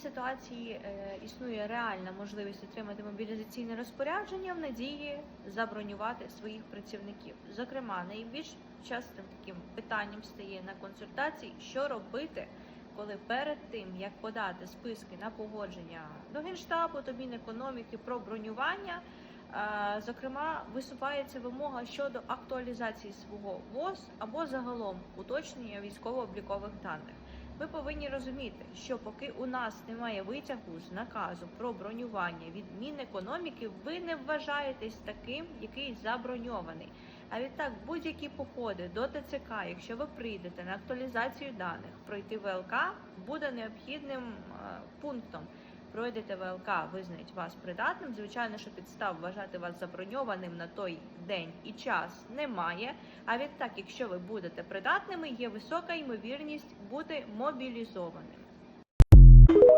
ситуації е, існує реальна можливість отримати мобілізаційне розпорядження в надії забронювати своїх працівників. Зокрема, найбільш частим таким питанням стає на консультації, що робити, коли перед тим як подати списки на погодження до генштабу, до Мінекономіки про бронювання. е, Зокрема, висувається вимога щодо актуалізації свого ВОЗ або загалом уточнення військово-облікових даних. Ви повинні розуміти, що поки у нас немає витягу з наказу про бронювання від Мінекономіки, ви не вважаєтесь таким, який заброньований. А відтак, будь-які походи до ТЦК, якщо ви прийдете на актуалізацію даних, пройти ВЛК буде необхідним е, пунктом. Пройдете ВЛК, визнають вас придатним. Звичайно, що підстав вважати вас заброньованим на той день і час немає. А відтак, якщо ви будете придатними, є висока ймовірність бути мобілізованим.